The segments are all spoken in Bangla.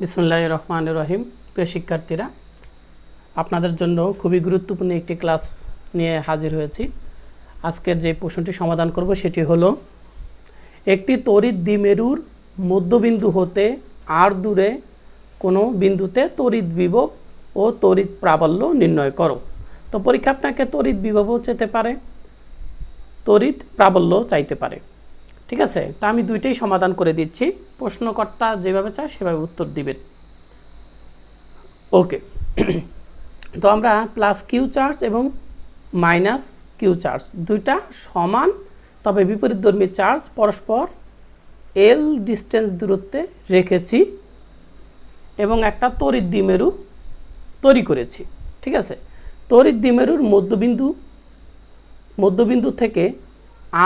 বিসমুল্লাহ রহমান রহিম প্রিয় শিক্ষার্থীরা, আপনাদের জন্য খুবই গুরুত্বপূর্ণ একটি ক্লাস নিয়ে হাজির হয়েছি। আজকের যে প্রশ্নটি সমাধান করব সেটি হলো, একটি তড়িৎ দ্বিমেরুর মধ্যবিন্দু হতে আর দূরে কোনো বিন্দুতে তড়িৎ বিভব ও তড়িৎ প্রাবল্য নির্ণয় করো। তো পরীক্ষা আপনাকে তড়িৎ বিভবও চেতে পারে, তড়িৎ প্রাবল্য চাইতে পারে। ঠিক আছে? তা আমি দুইটাই সমাধান করে দিচ্ছি। প্রশ্নকর্তা যেভাবে চায়, সেভাবে উত্তর দিবেন। ওকে তো আমরা প্লাস কিউ চার্জ এবং মাইনাস কিউ চার্জ দুইটা সমান তবে বিপরীতধর্মী চার্জ পরস্পর এল ডিস্টেন্স দূরত্বে রেখেছি এবং একটা তড়িৎ দ্বিমেরু তৈরি করেছি, ঠিক আছে? তড়িৎ দ্বিমেরুর মধ্যবিন্দু মধ্যবিন্দু থেকে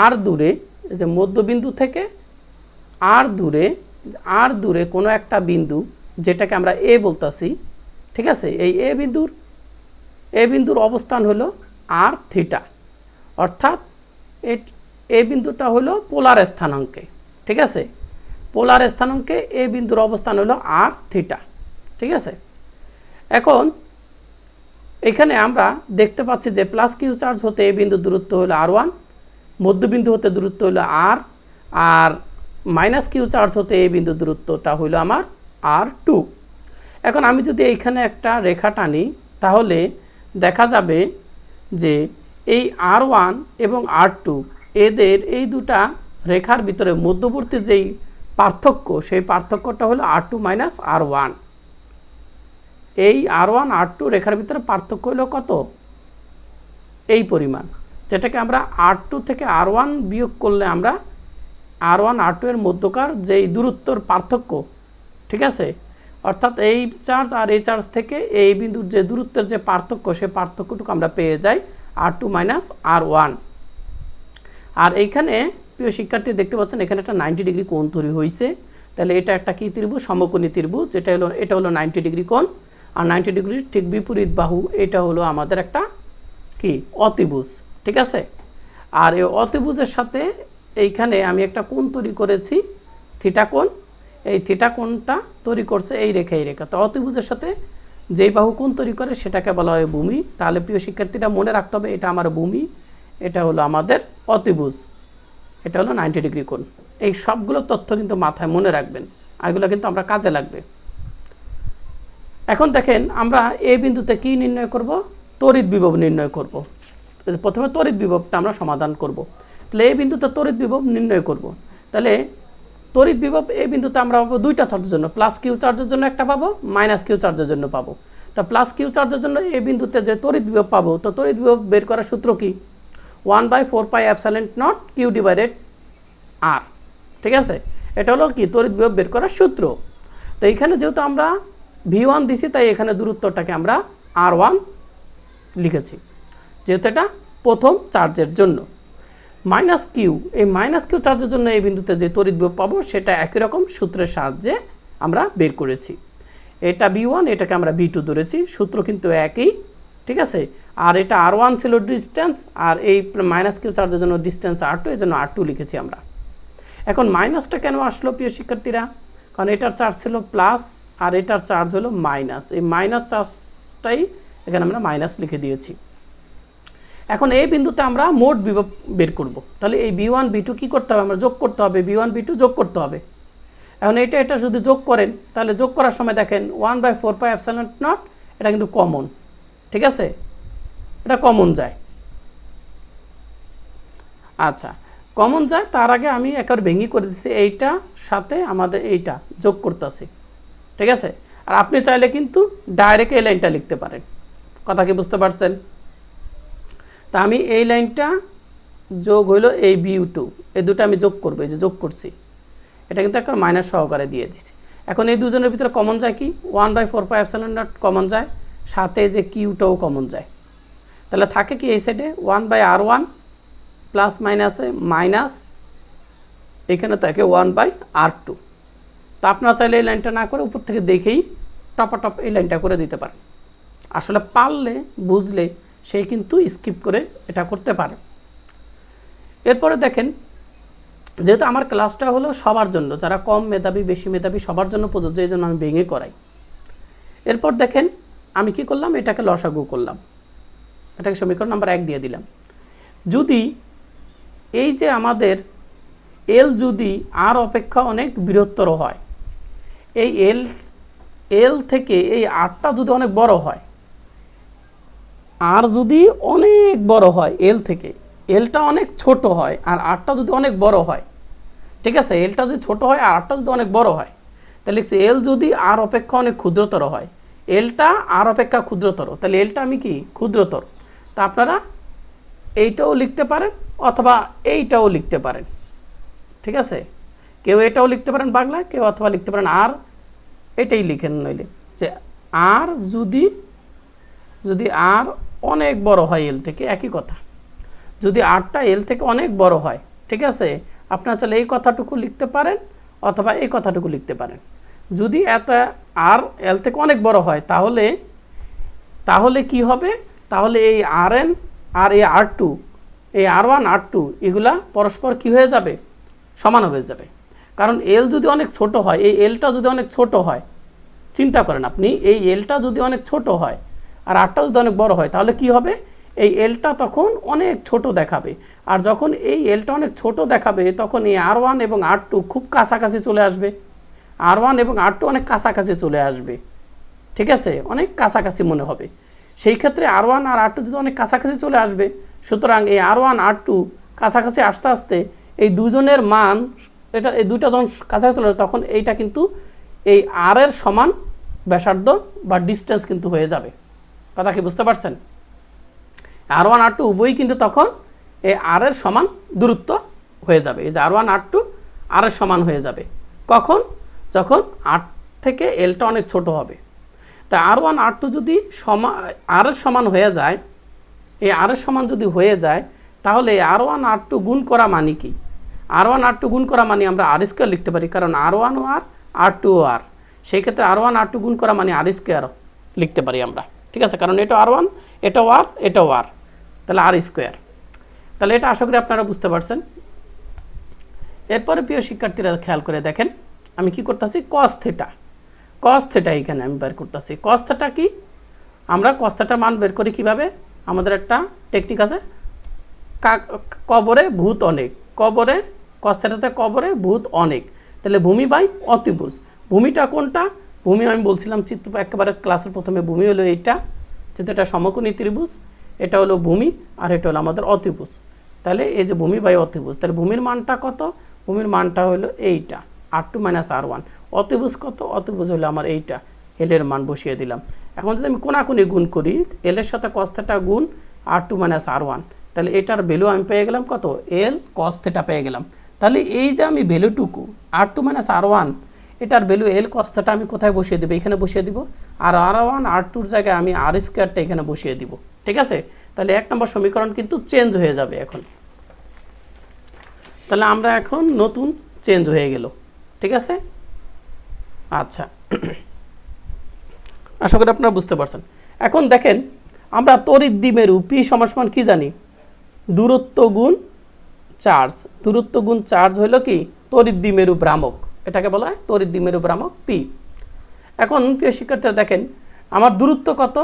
আর দূরে যে মধ্যবিন্দু থেকে আর দূরে আর দূরে কোনো একটা বিন্দু যেটাকে আমরা এ বলতাছি, ঠিক আছে? এই এ বিন্দুর এ বিন্দুর অবস্থান হলো আর থিটা অর্থাৎ এ- এ বিন্দুটা হলো পোলার স্থানাঙ্কে, ঠিক আছে? পোলার স্থানাঙ্কে এ বিন্দুর অবস্থান হলো আর থিটা ঠিক আছে? এখন এখানে আমরা দেখতে পাচ্ছি যে প্লাস কিউ চার্জ হতে এ বিন্দু দূরত্ব হলো আর ওয়ান মধ্যবিন্দু হতে দূরত্ব হলো আর আর মাইনাস কিউ চার্জ হতে এই বিন্দু দূরত্বটা হলো আমার আর টু এখন আমি যদি এইখানে একটা রেখা টানি, তাহলে দেখা যাবে যে এই আর ওয়ান এবং আর টু এদের এই দুটা রেখার ভিতরে মধ্যবর্তী যেই পার্থক্য, সেই পার্থক্যটা হলো R two minus R one এই আর ওয়ান আর টু রেখার ভিতরে পার্থক্য হলো কত? এই পরিমাণ। যেটাকে আমরা আর টু থেকে আর ওয়ান বিয়োগ করলে আমরা আর ওয়ান আর টু এর মধ্যকার যেই দূরত্বর পার্থক্য, ঠিক আছে? অর্থাৎ এই চার্জ আর এই চার্জ থেকে এই বিন্দুর যে দূরত্বের যে পার্থক্য সেই পার্থক্যটুকু আমরা পেয়ে যাই R two minus R one আর এইখানে প্রিয় শিক্ষার্থী দেখতে পাচ্ছেন, এখানে একটা নাইনটি ডিগ্রি কোণ তৈরি হয়েছে তাহলে এটা একটা কি ত্রিভুজ? সমকোণী ত্রিভুজ। যেটা হলো, এটা হলো নাইনটি ডিগ্রি কোণ। আর নাইনটি ডিগ্রির ঠিক বিপরীত বাহু, এটা হলো আমাদের একটা কি? অতিভুজ, ঠিক আছে? আর এই অতিভুজের সাথে এইখানে আমি একটা কোণ তৈরি করেছি, থিটা কোণ। এই থিটা কোণটা তৈরি করছে এই রেখা এই রেখা। তো অতিভুজের সাথে যেই বাহু কোণ তৈরি করে সেটাকে বলা হয় ভূমি। তাহলে প্রিয় শিক্ষার্থীরা মনে রাখতে হবে, এটা আমার ভূমি, এটা হলো আমাদের অতিভুজ, এটা হলো নাইনটি ডিগ্রি কোণ। এই সবগুলো তথ্য কিন্তু মাথায় মনে রাখবেন, এগুলো কিন্তু আমরা কাজে লাগবে। এখন দেখেন, আমরা এ বিন্দুতে কি নির্ণয় করব? তড়িৎ বিভব নির্ণয় করব। প্রথমে তড়িৎ বিভবটা আমরা সমাধান করব। তাহলে এই বিন্দুতে তড়িৎ বিভব নির্ণয় করব। তাহলে তড়িৎ বিভব এই বিন্দুতে আমরা পাবো দুইটা চার্জের জন্য। প্লাস কিউ চার্জের জন্য একটা পাবো মাইনাস কিউ চার্জের জন্য পাবো। তা প্লাস কিউ চার্জের জন্য এই বিন্দুতে যে তড়িৎ বিভব পাবো, তো তড়িৎ বিভব বের করার সূত্র কি? One by four pi epsilon nought Q divided R ঠিক আছে? এটা হলো কি? তড়িৎ বিভব বের করার সূত্র। তো এইখানে যেহেতু আমরা ভি ওয়ান দিছি, তাই এখানে দূরত্বটাকে আমরা আর ওয়ান লিখেছি। যেহেতু এটা প্রথম চার্জের জন্য। মাইনাস কিউ, এই মাইনাস কিউ চার্জের জন্য এই বিন্দুতে যে তড়িৎ বিভব পাবো, সেটা একই রকম সূত্রের সাহায্যে আমরা বের করেছি। এটা বি ওয়ান এটাকে আমরা বি টু ধরেছি, সূত্র কিন্তু একই, ঠিক আছে? আর এটা আর ওয়ান ছিল ডিস্টেন্স আর এই মাইনাস কিউ চার্জের জন্য ডিস্টেন্স আর টু এই জন্য আর টু লিখেছি আমরা। এখন মাইনাসটা কেন আসলো প্রিয় শিক্ষার্থীরা? কারণ এটার চার্জ ছিল প্লাস আর এটার চার্জ হলো মাইনাস এই মাইনাস চার্জটাই এখানে আমরা মাইনাস লিখে দিয়েছি। এখন এই বিন্দুতে আমরা মোট বিভব বের করব। তাহলে এই বি ওয়ান বি টু কী করতে হবে? আমরা যোগ করতে হবে। বি ওয়ান বি টু যোগ করতে হবে। এখন এটা এটা যদি যোগ করেন, তাহলে যোগ করার সময় দেখেন one by four pi epsilon nought এটা কিন্তু কমন ঠিক আছে? এটা কমন যায়। আচ্ছা কমন যায়, তার আগে আমি একবার ভেঙে করে দিচ্ছি এইটা সাথে আমাদের এইটা যোগ করতেছি ঠিক আছে? আর আপনি চাইলে কিন্তু ডাইরেক্ট এই লাইনটা লিখতে পারেন। কথা কি বুঝতে পারছেন? তা আমি এই লাইনটা যোগ হইল এই বিউ টু এই দুটো আমি যোগ করব, এই যে যোগ করছি। এটা কিন্তু একটা মাইনাস সহকারে দিয়ে দিছি। এখন এই দুজনের ভিতরে কমন যায় কি? One by four pi epsilon nought common যায়, সাথে যে কিউটাও কমন যায়। তাহলে থাকে কি এই সাইডে one by R one plus মাইনাসে মাইনাস এখানে থাকে ওয়ান বাই আর টু তা আপনারা চাইলে এই লাইনটা না করে উপর থেকে দেখেই টপাটপ এই লাইনটা করে দিতে পারেন। আসলে পারলে, বুঝলে সে কিন্তু স্কিপ করে এটা করতে পারে। এরপরে দেখেন, যেহেতু আমার ক্লাসটা হলো সবার জন্য, যারা কম মেধাবী, বেশি মেধাবী, সবার জন্য প্রযোজ্য, এই জন্য আমি ভেঙে করাই। এরপর দেখেন, আমি কি করলাম? এটাকে লসাগু করলাম। এটাকে সমীকরণ নাম্বার এক দিয়ে দিলাম। যদি এই যে আমাদের এল যদি আর অপেক্ষা অনেক বৃহত্তর হয়, এই এল এল থেকে এই আরটা যদি অনেক বড় হয় আর যদি অনেক বড় হয় এল থেকে এলটা অনেক ছোট হয় আর আরটা যদি অনেক বড় হয়, ঠিক আছে? এলটা যদি ছোট হয় আর আরটা যদি অনেক বড় হয়, তাহলে লিখছি এল যদি আর অপেক্ষা অনেক ক্ষুদ্রতর হয় এলটা আর অপেক্ষা ক্ষুদ্রতর, তাহলে এলটা আমি কি? ক্ষুদ্রতর। তা আপনারা এইটাও লিখতে পারেন অথবা এইটাও লিখতে পারেন, ঠিক আছে? কেউ এটাও লিখতে পারেন বাংলা কেউ অথবা লিখতে পারেন আর এটাই লিখেন নইলে। যে আর যদি যদি আর অনেক বড় হয় এল থেকে, একই কথা। যদি আরটা এল থেকে অনেক বড় হয়, ঠিক আছে? আপনারা চাইলে এই কথাটুকু লিখতে পারেন অথবা এই কথাটুকু লিখতে পারেন। যদি এত আর এল থেকে অনেক বড় হয়, তাহলে তাহলে কি হবে? তাহলে এই আর এন আর এই আর টু এই আর ওয়ান আর টু এগুলা পরস্পর কি হয়ে যাবে? সমান হয়ে যাবে। কারণ এল যদি অনেক ছোট হয়, এই এলটা যদি অনেক ছোট হয়, চিন্তা করেন আপনি, এই এলটা যদি অনেক ছোট হয় আর আরটা যদি অনেক বড় হয়, তাহলে কি হবে? এই এলটা তখন অনেক ছোট দেখাবে। আর যখন এই এলটা অনেক ছোট দেখাবে, তখন এই আর ওয়ান এবং আর টু খুব কাছাকাছি চলে আসবে। আর ওয়ান এবং আর টু অনেক কাছাকাছি চলে আসবে। ঠিক আছে? অনেক কাছাকাছি মনে হবে। সেই ক্ষেত্রে আর ওয়ান আর আর টু যদি অনেক কাছাকাছি চলে আসবে, সুতরাং এই আর ওয়ান আর টু কাছাকাছি আস্তে আস্তে এই দুজনের মান, এটা এই দুইটা যখন কাছাকাছি চলে আসবে, তখন এইটা কিন্তু এই আর এর সমান ব্যাসার্ধ বা ডিস্টেন্স কিন্তু হয়ে যাবে। কথা কি বুঝতে পারছেন? আর ওয়ান আর টু উভয়ই কিন্তু তখন এই আর এর সমান দূরত্ব হয়ে যাবে। এই যে আর ওয়ান আর টু আর এর সমান হয়ে যাবে। কখন? যখন আট থেকে এলটা অনেক ছোট হবে। তা আর ওয়ান আর টু যদি সমা আর এর সমান হয়ে যায়, এই আর এর সমান যদি হয়ে যায়, তাহলে আর ওয়ান আর টু গুণ করা মানে কি? আর ওয়ান আর টু গুণ করা মানে আমরা আর স্কোয়ার লিখতে পারি, কারণ আর ওয়ান ও আর আর টু ও আর সেই ক্ষেত্রে আর ওয়ান আর টু গুণ করা মানে আর স্কোয়ার লিখতে পারি আমরা। ঠিক আছে? কারণ এটা আর ওয়ান এটাও আর এটাও আর তাহলে আর স্কোয়ার তাহলে এটা আশা করি আপনারা বুঝতে পারছেন। এরপরে প্রিয় শিক্ষার্থীরা খেয়াল করে দেখেন, আমি কি করতেছি? কস থেটা কস থেটা এখানে আমি বের করতেছি। কস থেটা কি? আমরা কস থেটা মান বের করি কীভাবে? আমাদের একটা টেকনিক আছে। কবরে ভূত অনেক। কবরে কস থেটাতে কবরে ভূত অনেক। তাহলে ভূমি বাই অতিভুজ। ভূমিটা কোনটা? ভূমি আমি বলছিলাম চিত্র একেবারে ক্লাসের প্রথমে ভূমি হলো এইটা যেহেতু এটা সমকোণী ত্রিভুজ, এটা হলো ভূমি আর এটা হলো আমাদের অতিভুজ তাহলে এই যে ভূমি বাই অতিভুজ তাহলে ভূমির মানটা কত? ভূমির মানটা হলো এইটা R two minus R one অতিভুজ কত? অতিভুজ হলো আমার এইটা এলের মান বসিয়ে দিলাম। এখন যদি আমি কোনাকুনি গুণ করি এলের সাথে কস্তেটা গুণ R two minus R one তাহলে এটার ভ্যালু আমি পেয়ে গেলাম কত? এল কস্তেটা পেয়ে গেলাম। তাহলে এই যে আমি ভ্যালুটুকু R two minus R one এটার ভ্যালু এল কস্তাটা আমি কোথায় বসিয়ে দেবো? এখানে বসিয়ে দিব। আর আর ওয়ান আর টুর জায়গায় আমি আর স্কোয়ারটা এখানে বসিয়ে দিব। ঠিক আছে? তাহলে এক নম্বর সমীকরণ কিন্তু চেঞ্জ হয়ে যাবে এখন। তাহলে আমরা এখন নতুন চেঞ্জ হয়ে গেল। ঠিক আছে? আচ্ছা। আশা করি আপনারা বুঝতে পারছেন। এখন দেখেন, আমরা তড়িৎ দ্বিমেরু পি সমান সমান কি জানি? দূরত্ব গুণ চার্জ দূরত্ব গুণ চার্জ হলো কি? তড়িৎ দ্বিমেরু ভ্রামক। এটাকে বলা হয় তড়িৎ দ্বিমেরু ভ্রামক পি। এখন প্রিয় শিক্ষার্থীরা দেখেন, আমার দূরত্ব কত?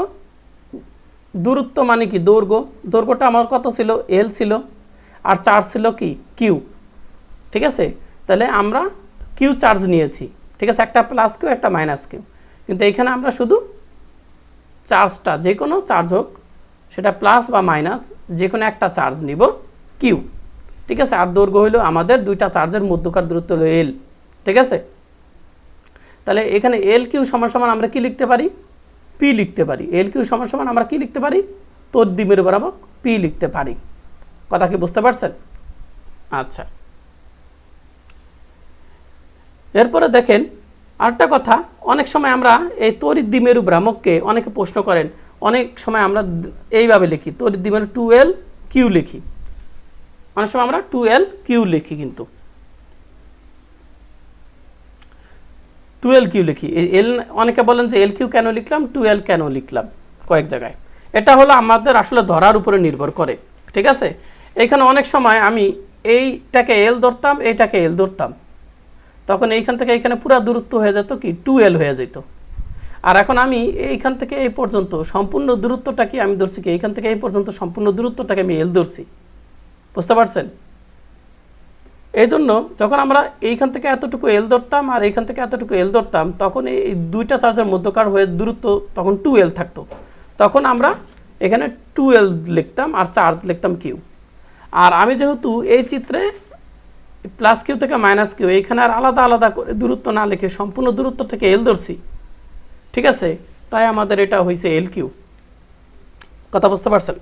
দূরত্ব মানে কি? দৈর্ঘ্য। দৈর্ঘ্যটা আমার কত ছিল? এল ছিল। আর চার্জ ছিল কি? কিউ। ঠিক আছে? তাহলে আমরা কিউ চার্জ নিয়েছি। ঠিক আছে? একটা প্লাস কিউ, একটা মাইনাস কিউ। কিন্তু এখানে আমরা শুধু চার্জটা, যে কোনো চার্জ হোক, সেটা প্লাস বা মাইনাস, যে কোনো একটা চার্জ নিব কিউ। ঠিক আছে? আর দৈর্ঘ্য হলো আমাদের দুইটা চার্জের মধ্যকার দূরত্ব হলো এল। ঠিক আছে? তাহলে এখানে এল কিউ সমান সমান আমরা কি লিখতে পারি? পি লিখতে পারি। এল কিউ সমান সমান আমরা কি লিখতে পারি? তোর দ্বিমের বরাবর পি লিখতে পারি। কথা কি বুঝতে পারছেন? আচ্ছা। এরপরে দেখেন আরেকটা কথা, অনেক সময় আমরা এই তড়িৎ দ্বিমেরু ভ্রামককে অনেকে প্রশ্ন করেন, অনেক সময় আমরা এইভাবে লিখি দ্বিমেরু টু এল কিউ লিখি। অনেক সময় আমরা টু এল কিউ লিখি কিন্তু। টুয়েলভ কিউ লিখি। এল অনেকে বলেন যে, এল কিউ কেন লিখলাম? টুয়েলভ কেন লিখলাম? কয়েক জায়গায়। এটা হলো আমাদের আসলে ধরার উপরে নির্ভর করে। ঠিক আছে? এখানে অনেক সময় আমি এইটাকে এল ধরতাম, এইটাকে এল ধরতাম। তখন এইখান থেকে এইখানে পুরো দূরত্ব হয়ে যেত কি? টু এল হয়ে যেত। আর এখন আমি এইখান থেকে এই পর্যন্ত সম্পূর্ণ দূরত্বটা কি আমি ধরছি কি? এইখান থেকে এই পর্যন্ত সম্পূর্ণ দূরত্বটাকে আমি এল ধরছি। বুঝতে পারছেন? এই জন্য যখন আমরা এইখান থেকে এতটুকু এল ধরতাম আর এইখান থেকে এতটুকু এল ধরতাম, তখন এই দুইটা চার্জের মধ্যকার হয়ে দূরত্ব তখন টু এল থাকতো। তখন আমরা এখানে টু এল লিখতাম আর চার্জ লিখতাম কিউ আর আমি যেহেতু এই চিত্রে প্লাস কিউ থেকে মাইনাস কিউ এইখানে আর আলাদা আলাদা করে দূরত্ব না লিখে সম্পূর্ণ দূরত্ব থেকে এল ধরছি। ঠিক আছে? তাই আমাদের এটা হয়েছে এল কিউ কথা বুঝতে পারছেন?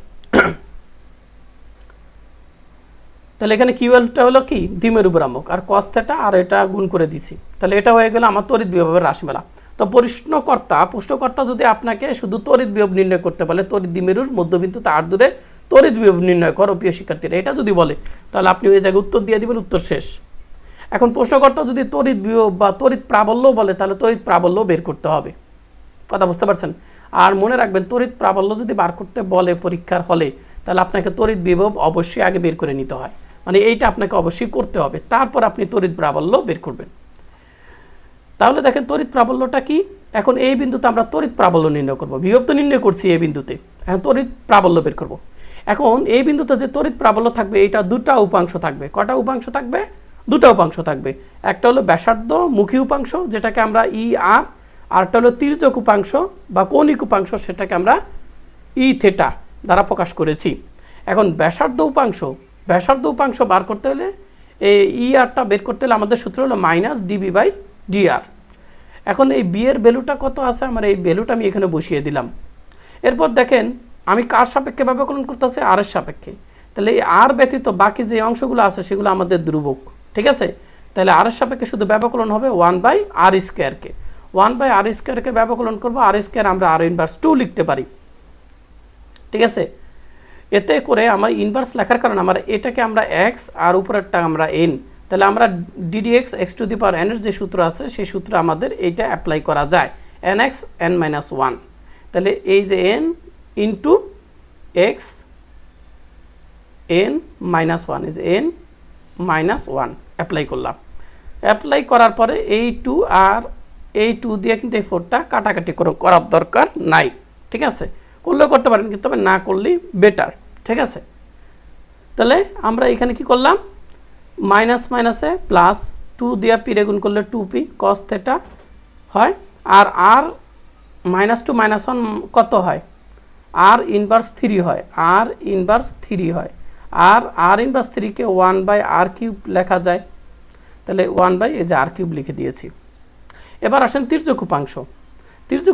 তাহলে এখানে কিউএলটা হলো কি? দ্বিমেরু ভ্রামক। আর কস থেটা আর এটা গুণ করে দিছি। তাহলে এটা হয়ে গেল আমার তড়িৎ বিভবের রাশিমালা। তো প্রশ্নকর্তা প্রশ্নকর্তা যদি আপনাকে শুধু তড়িৎ বিভব নির্ণয় করতে বলে, তড়িৎ দ্বিমেরুর মধ্যবিন্দু তার দূরে তড়িৎ বিভব নির্ণয় করো, প্রিয় শিক্ষার্থীরা। এটা যদি বলে, তাহলে আপনি ওই জায়গায় উত্তর দিয়ে দিবেন, উত্তর শেষ। এখন প্রশ্নকর্তা যদি তড়িৎ বিভব বা তড়িৎ প্রাবল্য বলে, তাহলে তড়িৎ প্রাবল্য বের করতে হবে। কথা বুঝতে পারছেন? আর মনে রাখবেন, তড়িৎ প্রাবল্য যদি বার করতে বলে পরীক্ষার হলে, তাহলে আপনাকে তড়িৎ বিভব অবশ্যই আগে বের করে নিতে হয়। মানে এইটা আপনাকে অবশ্যই করতে হবে। তারপর আপনি তড়িৎ প্রাবল্য বের করবেন। তাহলে দেখেন তড়িৎ প্রাবল্যটা কি? এখন এই বিন্দুতে আমরা তড়িৎ প্রাবল্য নির্ণয় করব। বিভব তো নির্ণয় করছি এই বিন্দুতে। এখন তড়িৎ প্রাবল্য বের করব। এখন এই বিন্দুতে যে তড়িৎ প্রাবল্য থাকবে এটা দুটা উপাংশ থাকবে। কটা উপাংশ থাকবে? দুটা উপাংশ থাকবে। একটা হলো ব্যাসার্ধ মুখী উপাংশ, যেটাকে আমরা ই আর আরটা হলো তির্যক উপাংশ বা কৌণিক উপাংশ, সেটাকে আমরা ই থেটা দ্বারা প্রকাশ করেছি। এখন ব্যাসার্ধ উপাংশ ব্যাসার্ধ উপাংশ বার করতে হলে এই ই আরটা বের করতে হলে আমাদের সূত্র হলো মাইনাস ডিবি বাই ডিআর এখন এই বি এর ভ্যালুটা কত আছে? আমার এই ভ্যালুটা আমি এখানে বসিয়ে দিলাম। এরপর দেখেন, আমি কার সাপেক্ষে ব্যবকলন করতেছি? আর এর সাপেক্ষে। তাহলে এই আর ব্যতীত বাকি যে অংশগুলো আছে, সেগুলো আমাদের ধ্রুবক। ঠিক আছে? তাহলে আর এর সাপেক্ষে শুধু ব্যবকলন হবে ওয়ান বাই আর স্কোয়ারকে ওয়ান বাই আর স্কোয়ারকে ব্যবকলন করব। আর স্কোয়ার আমরা আর ইনভার্স টু লিখতে পারি। ঠিক আছে? এতে করে আমার ইনভার্স লেখার কারণে আমার এটাকে আমরা এক্স আর উপরেরটা আমরা এন তাহলে আমরা D D X X to the power এনের যে সূত্র আছে, সেই সূত্র আমাদের এইটা অ্যাপ্লাই করা যায়। N X N minus one তাহলে এই যে N into X N minus one is N minus one apply করলাম। অ্যাপ্লাই করার পরে এই টু আর এই টু দিয়ে কিন্তু এই ফোরটা কাটাকাটি করে, করার দরকার নাই। ঠিক আছে? করলেও করতে পারেন, কিন্তু তবে না করলেই বেটার ঠিক আছে? তাহলে আমরা এখানে কি করলাম? মাইনাস মাইনাসে প্লাস টু দিয়ে পি রেগুন করলে টু পি কস থেটা হয়। আর R minus two minus one কত হয়? আর ইনভার্স থ্রি হয়। আর ইনভার্স থ্রি হয়। আর আর ইনভার্স থ্রিকে ওয়ান বাই আর কিউব লেখা যায়। তাহলে ওয়ান বাই এই যে আর কিউব লিখে দিয়েছি। এবার আসেন তির্যক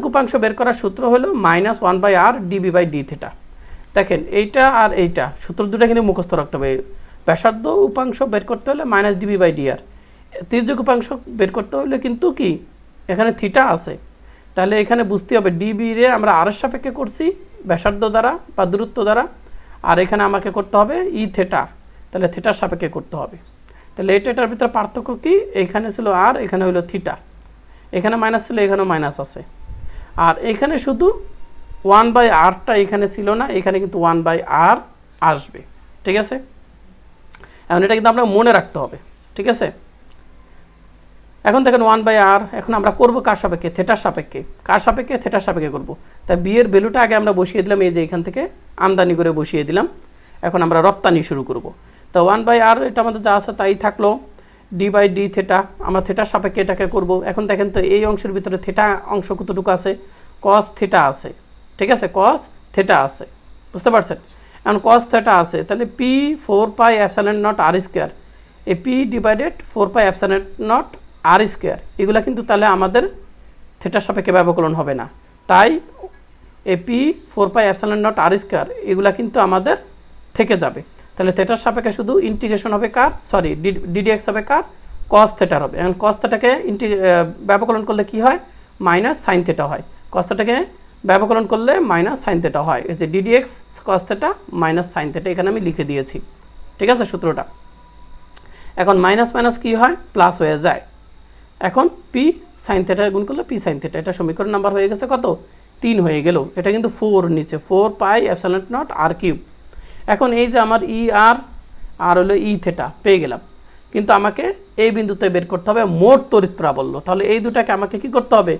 উপাংশ। বের করার সূত্র হলো minus one by R D B by D theta দেখেন, এইটা আর এইটা, সূত্র দুটা কিন্তু মুখস্থ রাখতে হবে। ব্যাসার্ধ উপাংশ বের করতে হলে minus D B by D R তির্যক উপাংশ বের করতে হলে কিন্তু কি? এখানে থিটা আছে। তাহলে এখানে বুঝতে হবে ডিবি রে আমরা আর সাপেক্ষে করছি, ব্যাসার্ধ দ্বারা বা দূরত্ব দ্বারা, আর এখানে আমাকে করতে হবে ই থেটা তাহলে থেটার সাপেক্ষে করতে হবে। তাহলে এটা, এটার ভিতরে পার্থক্য কি? এখানে ছিল আর এখানে হলো থিটা এখানে মাইনাস ছিল, এখানেও মাইনাস আছে। আর এখানে শুধু ওয়ান বাই আরটা এখানে ছিল না, এখানে কিন্তু ওয়ান বাই আর আসবে, ঠিক আছে? এখন এটা কিন্তু আমরা মনে রাখতে হবে, ঠিক আছে? এখন দেখেন ওয়ান বাই আর, এখন আমরা করব কার সাপেক্ষে? থেটার সাপেক্ষে। কার সাপেক্ষে? থেটার সাপেক্ষে করব। তাই বিয়ের ভ্যালুটা আগে আমরা বসিয়ে দিলাম, এই যে এখান থেকে আমদানি করে বসিয়ে দিলাম। এখন আমরা রপ্তানি শুরু করব। তো ওয়ান বাই আর এটা আমাদের যা আছে তাই থাকল। ডি বাই ডি থেটা, আমরা থেটার সাপেক্ষে এটাকে করব। এখন দেখেন তো এই অংশের ভিতরে থেটা অংশ কতটুকু আছে? কস থেটা আছে। ঠিক আছে? কস থেটা আছে। বুঝতে পারছেন? এখন কস থেটা আছে, তাহলে P four pi epsilon nought R square এই P divided four pi epsilon nought R square এগুলো কিন্তু তাহলে আমাদের থেটার সাপেক্ষে ব্যবকলন হবে না। তাই A P four pi epsilon nought R square এগুলা কিন্তু আমাদের থেকে যাবে। তাহলে থেটার সাপেক্ষে শুধু ইন্টিগ্রেশন হবে কার? সরি ডিডিএক্স হবে কার? কস থেটার হবে। এখন কস থেটাকে ইন্টি ব্যবকলন করলে কি হয়? মাইনাস সাইন থেটা হয়। কস থেটাকে ব্যবকলন করলে মাইনাস সাইন থেটা হয়। এই যে D D X cos theta minus sine theta, এখানে আমি লিখে দিয়েছি। ঠিক আছে সূত্রটা? এখন মাইনাস মাইনাস কি হয়? প্লাস হয়ে যায়। এখন পি সাইন থেটা গুণ করলে পি সাইন থেটা, এটা সমীকরণ নাম্বার হয়ে গেছে কত? তিন হয়ে গেল। এটা কিন্তু ফোর নিচে four pi epsilon nought R cube এখন এই যে আমার ই আর আর হলো ই থেটা, পেয়ে গেলাম। কিন্তু আমাকে এই বিন্দুতে বের করতে হবে মোট তড়িৎ প্রাবল্য। তাহলে এই দুটাকে আমাকে কি করতে হবে?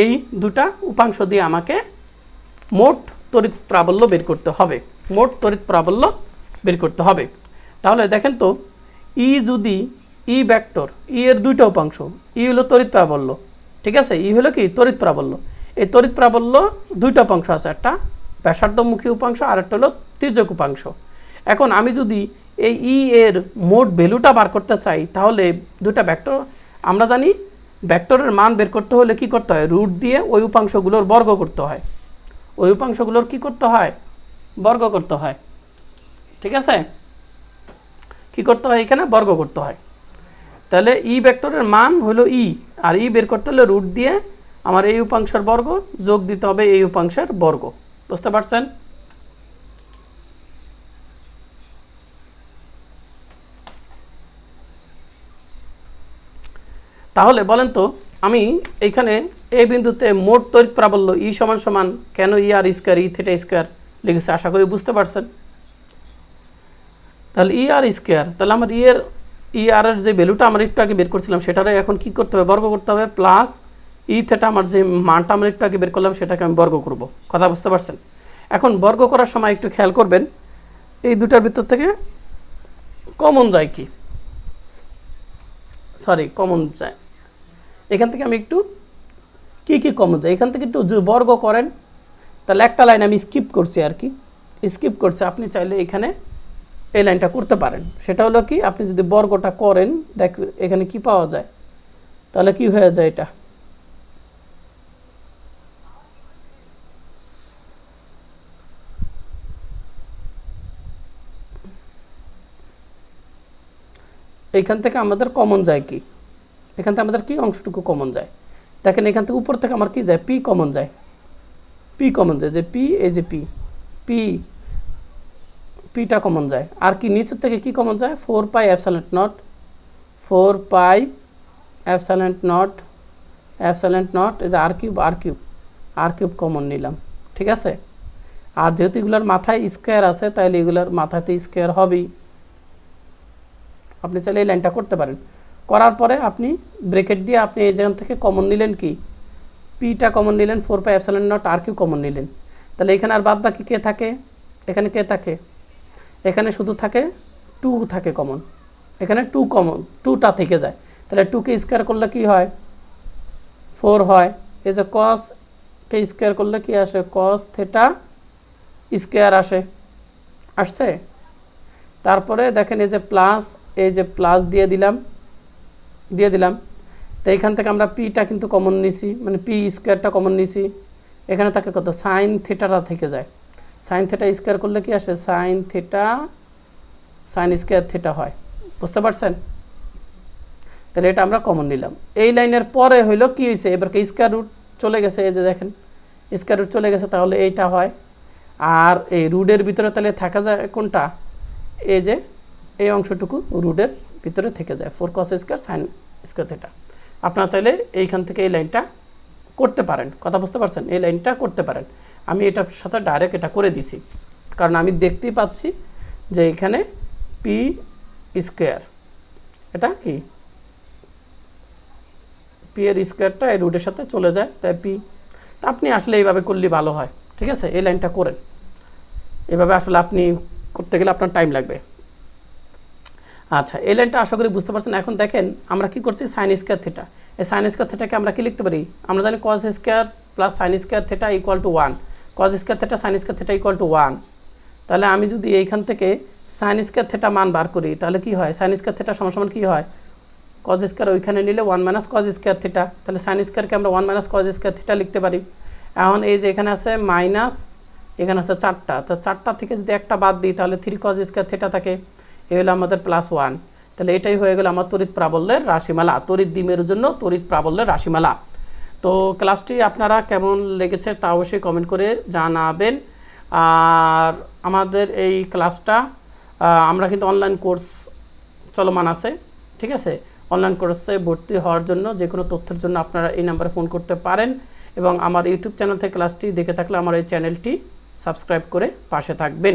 এই দুটা উপাংশ দিয়ে আমাকে মোট তড়িৎ প্রাবল্য বের করতে হবে। মোট তড়িৎ প্রাবল্য বের করতে হবে। তাহলে দেখেন তো ই যদি ই ব্যাক্টর ই এর দুইটা উপাংশ ই হলো তড়িৎ প্রাবল্য, ঠিক আছে? ই হলো কি? তড়িৎ প্রাবল্য। এই তড়িৎ প্রাবল্য দুইটা উপাংশ আছে, একটা ব্যাসার্ধমুখী উপাংশ আর একটা হলো তির্যক উপাংশ। এখন আমি যদি এই ই এর মোট ভ্যালুটা বার করতে চাই, তাহলে দুটা ব্যাক্টর আমরা জানি ভেক্টরের মান বের করতে হলে কি করতে হয়? রুট দিয়ে ওই উপাংশগুলোর বর্গ করতে হয়। ওই উপাংশগুলোর কি করতে হয়? বর্গ করতে হয়। ঠিক আছে? কি করতে হয় এখানে? বর্গ করতে হয়। তাহলে ই ভেক্টরের মান হলো ই। আর ই বের করতে হলে রুট দিয়ে আমার এই উপাংশের বর্গ যোগ দিতে হবে এই উপাংশের বর্গ। বুঝতে পারছেন? তাহলে বলেন তো, আমি এইখানে এ বিন্দুতে মোট তড়িৎ প্রাবল্য ই সমান সমান কেন E R square, E theta square লিখেছে? আশা করি বুঝতে পারছেন। তাহলে ই আর স্কোয়ার, তাহলে আমার ই এর, ই আর এর যে ভ্যালুটা আমরা একটু আগে বের করছিলাম, সেটারে এখন কি করতে হবে? বর্গ করতে হবে, প্লাস ই থেটা আমার যে মানটা আমরা একটু আগে বের করলাম, সেটাকে আমি বর্গ করব। কথা বুঝতে পারছেন? এখন বর্গ করার সময় একটু খেয়াল করবেন, এই দুটার ভিতর থেকে কমন যায় কি? সরি কমন যায়। এখান থেকে আমি একটু কি কি কমন যায় এখান থেকে একটু বর্গ করেন। তাহলে একটা লাইন আমি স্কিপ করছি আর কি। স্কিপ করছি, আপনি চাইলে এখানে এই লাইনটা করতে পারেন। সেটা হলো কি, আপনি যদি বর্গটা করেন, দেখ এখানে কি পাওয়া যায়? তাহলে কি হয়ে যায় এটা? এইখান থেকে আমাদের কমন যায় কি? এখান থেকে আমাদের কি অংশটুকু কমন যায়? দেখেন এখান থেকে উপর থেকে আমার কি যায়? পি কমন যায়। পি কমন যায়। যে পি এই যে পি পি পিটা কমন যায়। আর কি নিচের থেকে কি কমন যায়? Four pi epsilon nought four pi epsilon nought epsilon nought এই যে R cube R cube R cube common নিলাম। ঠিক আছে? আর যেহেতু এগুলোর মাথায় স্কোয়ার আছে তাহলে এগুলোর মাথাতে স্কোয়ার হবেই। আপনি চাইলে এই লাইনটা করতে পারেন। করার পরে আপনি ব্রেকেট দিয়ে আপনি এই জায়গা থেকে কমন নিলেন কি? পিটা কমন নিলেন four pi epsilon nought R Q common নিলেন। তাহলে এখানে আর বাদ বাকি কে থাকে? এখানে কে থাকে? এখানে শুধু থাকে টু থাকে কমন এখানে টু কমন টুটা থেকে যায়। তাহলে টুকে স্কোয়ার করলে কি হয়? ফোর হয়। এই যে কস কে স্কোয়ার করলে কি আসে? কস থেটা স্কোয়ার আসে। আসছে? তারপরে দেখেন এই যে প্লাস এই যে প্লাস দিয়ে দিলাম। দিয়ে দিলাম। তো এইখান থেকে আমরা পিটা কিন্তু কমন নিছি মানে পি স্কোয়ারটা কমন নিছি। এখানে তাকে কত? সাইন থেটাটা থেকে যায়। সাইন থেটা স্কোয়ার করলে কি আসে? Sine theta sine square theta হয়। বুঝতে পারছেন? তাহলে এটা আমরা কমন নিলাম। এই লাইনের পরে হইল কি হয়েছে এবার কি স্কোয়ার রুট চলে গেছে? এই যে দেখেন স্কোয়ার রুট চলে গেছে, তাহলে এইটা হয়। আর এই রুডের ভিতরে তাহলে থাকা যায় কোনটা? এই যে, এই অংশটুকু রুডের ভিতরে থেকে যায়। Four cos square sine square theta. আপনারা চাইলে এইখান থেকে এই লাইনটা করতে পারেন। কথা বুঝতে পারছেন? এই লাইনটা করতে পারেন। আমি এটার সাথে ডাইরেক্ট এটা করে দিছি। কারণ আমি দেখতেই পাচ্ছি যে এখানে পি স্কোয়ার এটা কি? পি এর স্কোয়ারটা এই রুটের সাথে চলে যায়, তাই পি তা আপনি আসলে এইভাবে করলে ভালো হয়। ঠিক আছে? এই লাইনটা করেন। এভাবে আসলে আপনি করতে গেলে আপনার টাইম লাগবে। আচ্ছা এই লাইনটা আশা করি বুঝতে পারছেন। এখন দেখেন, আমরা কি করছি? সাইন স্কোয়ার থেটা এই সাইন স্কোয়ার থেটাকে আমরা কি লিখতে পারি? আমরা জানি cos square plus sine square theta equal to one cos square theta sine square theta equal to one তাহলে আমি যদি এইখান থেকে সাইন স্কোয়ার থেটা মান বার করি, তাহলে কি হয়? সাইন স্কোয়ার থেটা সমান কী হয়? কজ স্কোয়ার ওইখানে নিলে one minus cos square theta তাহলে সাইন স্কোয়ারকে আমরা one minus cos square theta লিখতে পারি। এখন এই যে এখানে আছে মাইনাস এখানে আছে চারটা। তো চারটা থেকে যদি একটা বাদ দিই, তাহলে থ্রি কজ স্কোয়ার থেটা থাকে। এ হলো আমাদের প্লাস ওয়ান তাহলে এটাই হয়ে গেল আমার তড়িৎ প্রাবল্যের রাশিমালা। তড়িৎ ডিমের জন্য তড়িৎ প্রাবল্যের রাশিমালা। তো ক্লাসটি আপনারা কেমন লেগেছে তা অবশ্যই কমেন্ট করে জানাবেন। আর আমাদের এই ক্লাসটা আমরা কিন্তু অনলাইন কোর্স চলমান আছে, ঠিক আছে? অনলাইন কোর্সে ভর্তি হওয়ার জন্য যে কোনো তথ্যের জন্য আপনারা এই নাম্বারে ফোন করতে পারেন। এবং আমার ইউটিউব চ্যানেল থেকে ক্লাসটি দেখে থাকলে আমার এই চ্যানেলটি সাবস্ক্রাইব করে পাশে থাকবেন।